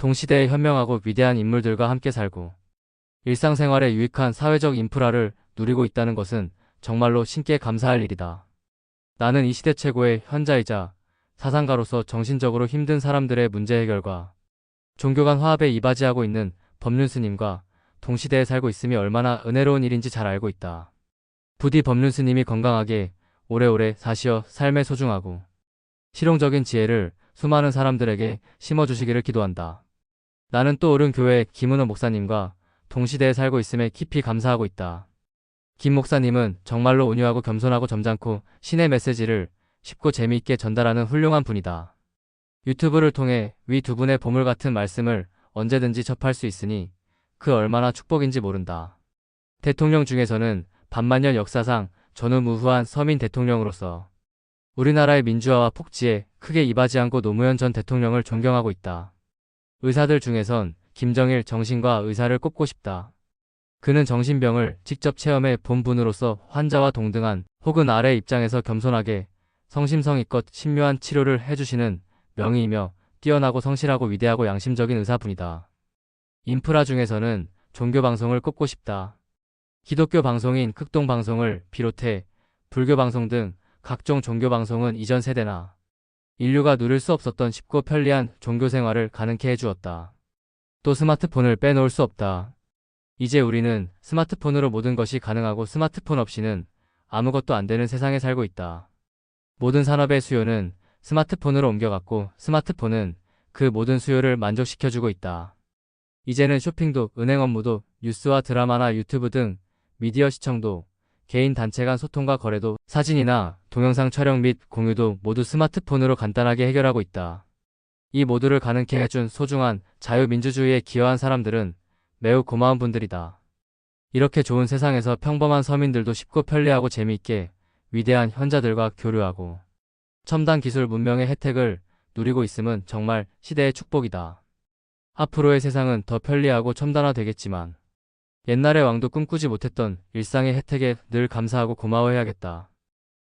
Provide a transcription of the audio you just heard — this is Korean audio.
동시대에 현명하고 위대한 인물들과 함께 살고 일상생활에 유익한 사회적 인프라를 누리고 있다는 것은 정말로 신께 감사할 일이다. 나는 이 시대 최고의 현자이자 사상가로서 정신적으로 힘든 사람들의 문제 해결과 종교 간 화합에 이바지하고 있는 법륜 스님과 동시대에 살고 있음이 얼마나 은혜로운 일인지 잘 알고 있다. 부디 법륜 스님이 건강하게 오래오래 사시어 삶에 소중하고 실용적인 지혜를 수많은 사람들에게 심어주시기를 기도한다. 나는 또 오른 교회 김은호 목사님과 동시대에 살고 있음에 깊이 감사하고 있다. 김 목사님은 정말로 온유하고 겸손하고 점잖고 신의 메시지를 쉽고 재미있게 전달하는 훌륭한 분이다. 유튜브를 통해 위 두 분의 보물 같은 말씀을 언제든지 접할 수 있으니 그 얼마나 축복인지 모른다. 대통령 중에서는 반만년 역사상 전후무후한 서민 대통령으로서 우리나라의 민주화와 폭지에 크게 이바지한 곳 노무현 전 대통령을 존경하고 있다. 의사들 중에선 김정일 정신과 의사를 꼽고 싶다. 그는 정신병을 직접 체험해 본 분으로서 환자와 동등한 혹은 아래 입장에서 겸손하게 성심성의껏 신묘한 치료를 해주시는 명의이며 뛰어나고 성실하고 위대하고 양심적인 의사분이다. 인프라 중에서는 종교 방송을 꼽고 싶다. 기독교 방송인 극동 방송을 비롯해 불교 방송 등 각종 종교 방송은 이전 세대나 인류가 누릴 수 없었던 쉽고 편리한 종교 생활을 가능케 해주었다. 또 스마트폰을 빼놓을 수 없다. 이제 우리는 스마트폰으로 모든 것이 가능하고 스마트폰 없이는 아무것도 안 되는 세상에 살고 있다. 모든 산업의 수요는 스마트폰으로 옮겨갔고 스마트폰은 그 모든 수요를 만족시켜주고 있다. 이제는 쇼핑도 은행 업무도 뉴스와 드라마나 유튜브 등 미디어 시청도 개인 단체 간 소통과 거래도 사진이나 동영상 촬영 및 공유도 모두 스마트폰으로 간단하게 해결하고 있다. 이 모두를 가능케 해준 소중한 자유민주주의에 기여한 사람들은 매우 고마운 분들이다. 이렇게 좋은 세상에서 평범한 서민들도 쉽고 편리하고 재미있게 위대한 현자들과 교류하고 첨단 기술 문명의 혜택을 누리고 있음은 정말 시대의 축복이다. 앞으로의 세상은 더 편리하고 첨단화되겠지만 옛날의 왕도 꿈꾸지 못했던 일상의 혜택에 늘 감사하고 고마워해야겠다.